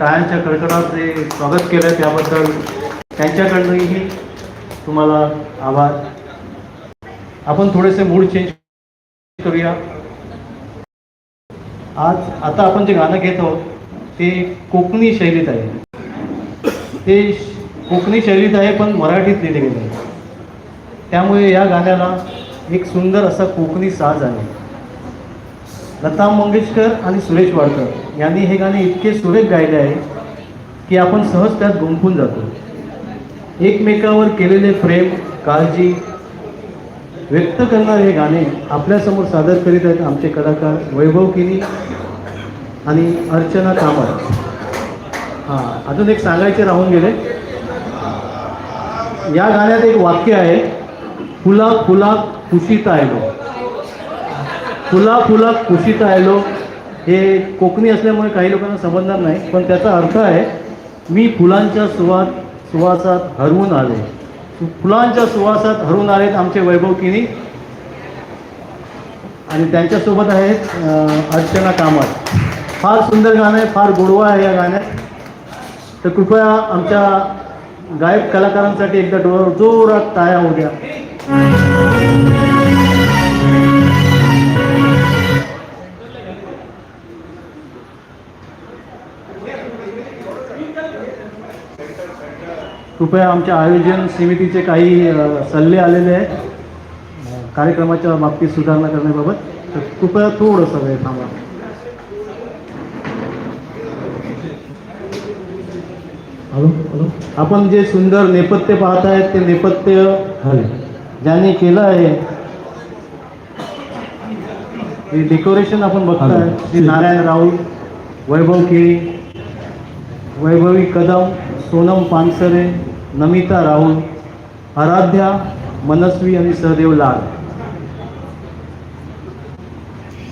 टाळ्यांच्या कडकडात जे स्वागत केलं त्याबद्दल त्यांच्याकडनंही तुम्हाला आभार. आपण थोडेसे मूड चेंज करूया. आज आता आपण जे गाणं घेत आहोत ते कोकणी शैलीत आहे. ते श- कोकणी शैलीत आहे पण मराठीत लिहिले गेले त्यामुळे या गाण्याला एक सुंदर असा कोकणी साज आहे. लता मंगेशकर आणि सुरेश वाडकर यांनी हे गाणे इतके सुरेख गायले आहे की आपण सहज त्यात गुंफून जातो. एकमेकावर केलेले प्रेम काळजी व्यक्त करणारे हे गाणे आपल्यासमोर सादर करीत आहेत आमचे कलाकार वैभव किनी आणि अर्चना कामत. हां अजून एक सांगायचे राहून गेले. या गाण्यात एक वाक्य आहे फुला फुला कुशीत आयलो फुला फुला कुशीत आयलो हे कोकणी असल्यामुळे काही लोकांना समजणार नाही पण त्याचा अर्थ आहे मी फुलांच्या सुवास सुवासात हरवून आले. फुलांच्या सुवासात हरवून आलेत आमचे वैभव किनी आणि त्यांच्यासोबत आहेत अर्चना कामत. फार सुंदर गाणं आहे फार गोडवा आहे या गाण्यात. तर कृपया आमच्या गायक कलाकारांसाठी एकदा डोळ्यावर जोरात ताया होऊ कृपया आमच्या आयोजन समितीचे काही सल्ले आलेले आहेत. कार्यक्रमाच्या बाबतीत सुधारणा करण्याबाबत. तर कृपया थोडंसं वेळ थांबा. Hello hello. आपण जे सुंदर नेपथ्य पाहत आहेत ते नेपथ्य ज्यांनी केलं आहे हे डेकोरेशन आपण बघताय. ते नारायण राऊत वैभव केळी वैभवी कदम सोनम पानसरे नमिता राहुल आराध्या मनस्वी आणि सहदेव लाल.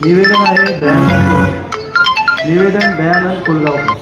निवेदन आहे दयानंद निवेदन दयानंद कोल्हापूर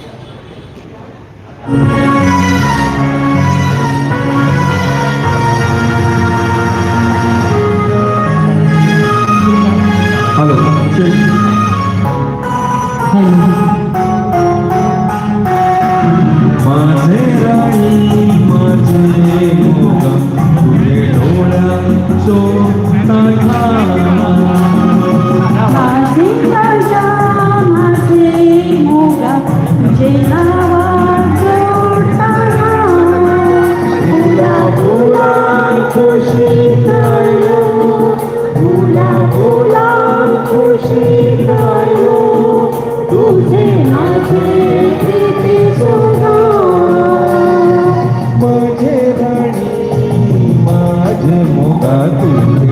remontado é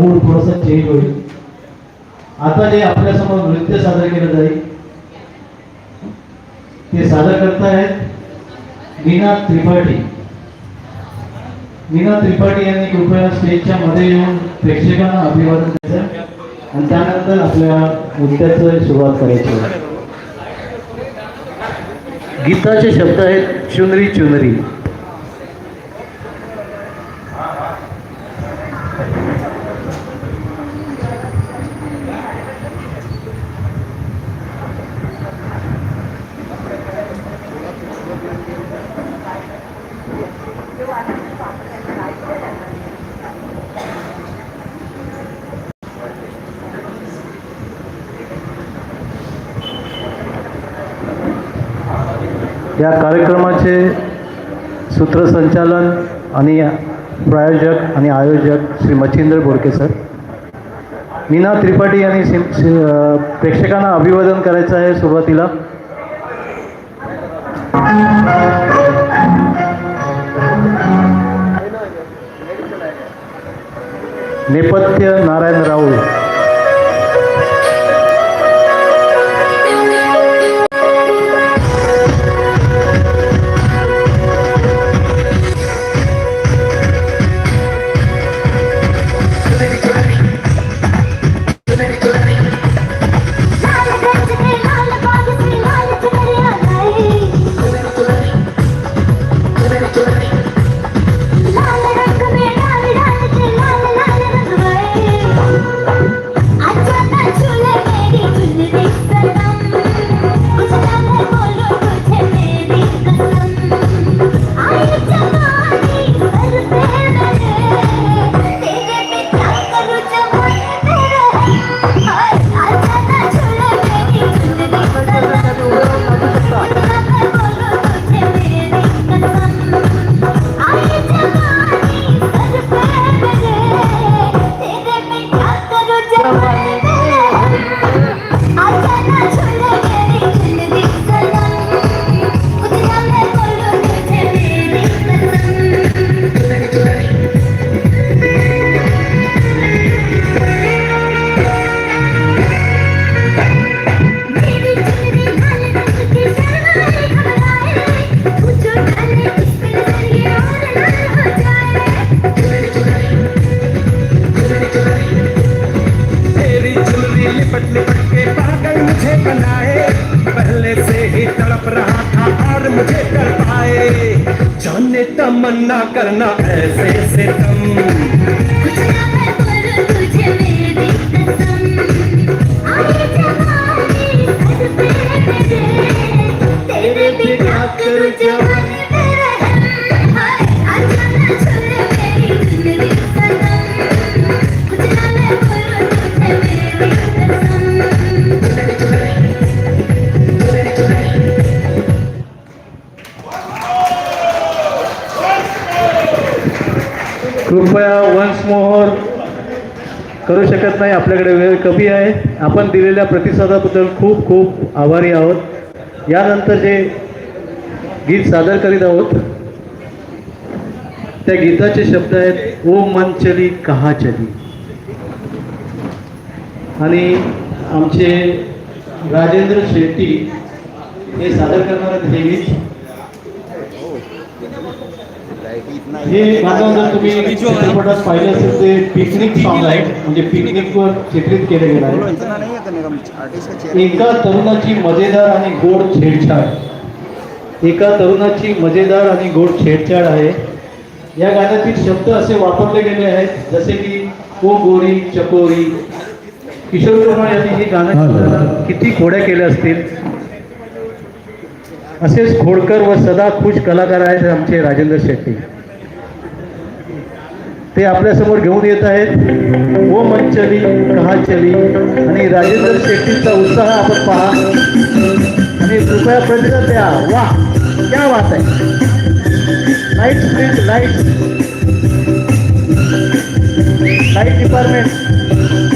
मूड थोडासा चेंज होईल. आता जे आपल्यासमोर नृत्य सादर केलं जाईल ते सादर करतायत मीना त्रिपाठी. मीना त्रिपाठी यांनी कृपया स्टेजच्या मध्ये येऊन प्रेक्षकांना अभिवादन द्यायचं आणि त्यानंतर आपल्या नृत्याचं सुरुवात करायची गीताचे शब्द आहेत चुनरी चुनरी. या कार्यक्रमाचे सूत्रसंचालन आणि प्रायोजक आणि आयोजक श्री मच्छिंद्र बोरके सर. मीना त्रिपाठी यांनी सिम प्रेक्षकांना अभिवादन करायचं आहे सुरुवातीला. नेपथ्य नारायण राऊळ कृपया वन्स मोर करू शकत नाही आपल्याकडे वेळ कमी आहे. आपण दिलेल्या प्रतिसादाबद्दल खूप खूप आभारी आहोत. यानंतर जे गीत सादर करीत आहोत त्या गीताचे शब्द आहेत ओ मन चली कहा चली? आणि आमचे राजेंद्र शेट्टी हे सादर करणार आहेत हे गीत. हे गाणं जर तुम्ही चित्रपटात पाहिलं असेल ते पिकनिक सॉन्ग आहे. म्हणजे पिकनिकवर चित्रित केलं गेलं आहे. एका तरुणाची मजेदार आणि गोड छेडछाड. एका तरुणाची मजेदार आणि गोड छेडछाड आहे. या गाण्यातील शब्द असे वापरले गेले आहेत जसे की ओ गोरी चकोरी. किशोर कुमार यांनी हे गाणं किती खोड्या केल्या असतील? असेच खोडकर व सदा खुश कलाकार आहेत आमचे राजेंद्र शेट्टी. ते आपल्यासमोर घेऊन येत आहेत. ओ मंचली कहा चली आणि राजेंद्र शेट्टीचा उत्साह आपण पहा. आणि कृपया प्रतिसाद द्या. वा क्या बात आहे. Light please light light department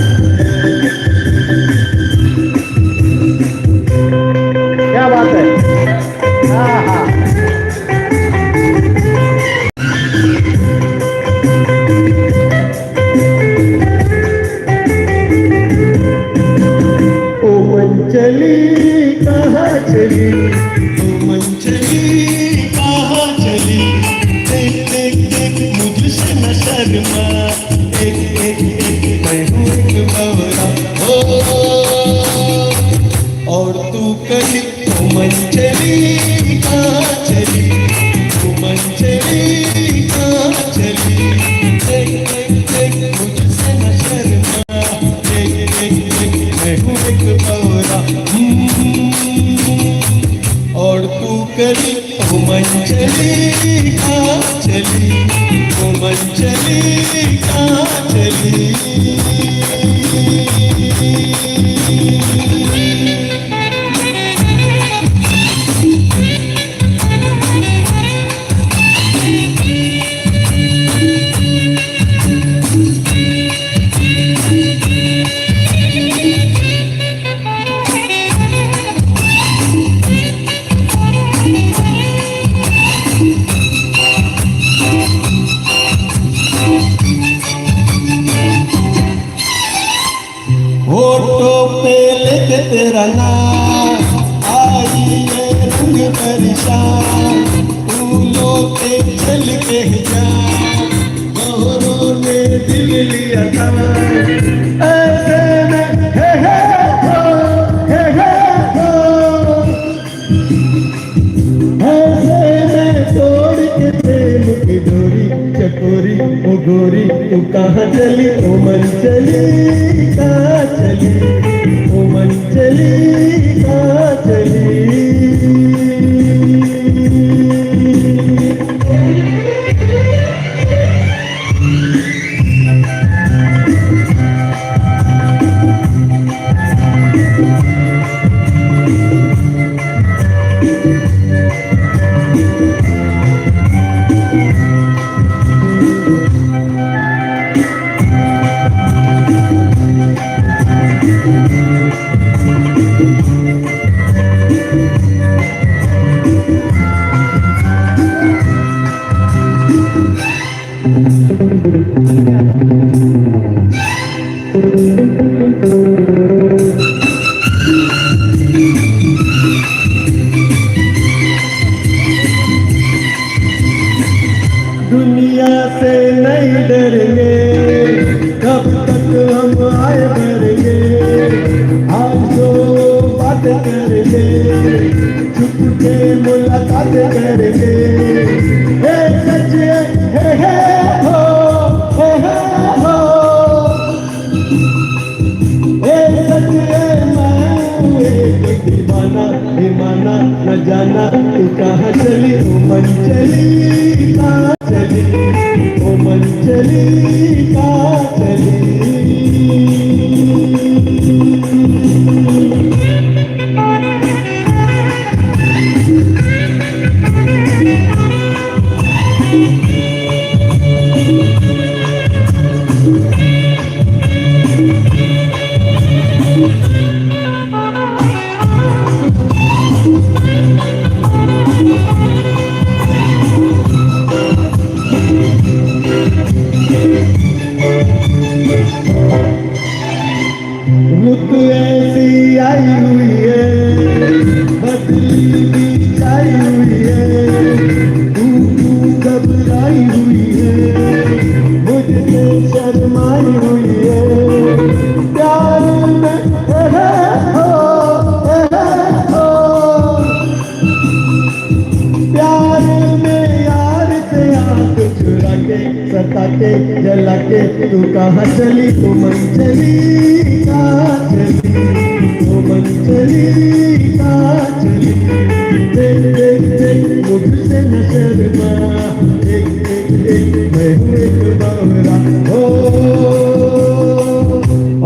डोरी ओ गोरी तू कहाँ चली ओ मन चली कहाँ चली ओ मन चली न जाना तू कहाँ चली ओ मन चली सता के के तू कहाँ चली? तू कहाँ चली, तू कहाँ चली। देख मुझसे न शर्मा। मैं हूँ एक बावरा। हो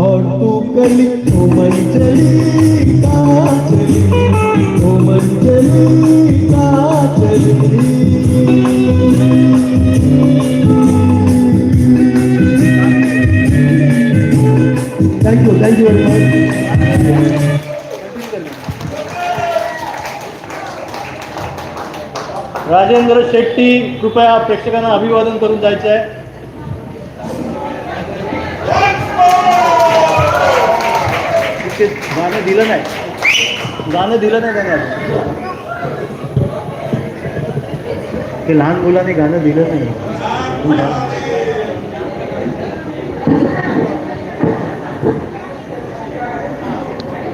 और तू कली तू मंचली कहाँ चली, तू मंचली कहाँ चली। Thank you, thank you very much. Rajendra Shetty कृपया प्रेक्षकांना अभिवादन करून जायचं आहे गाणं दिलं नाही. गाणं दिलं नाही त्याने ते लहान मुलाने गाणं दिलं नाही.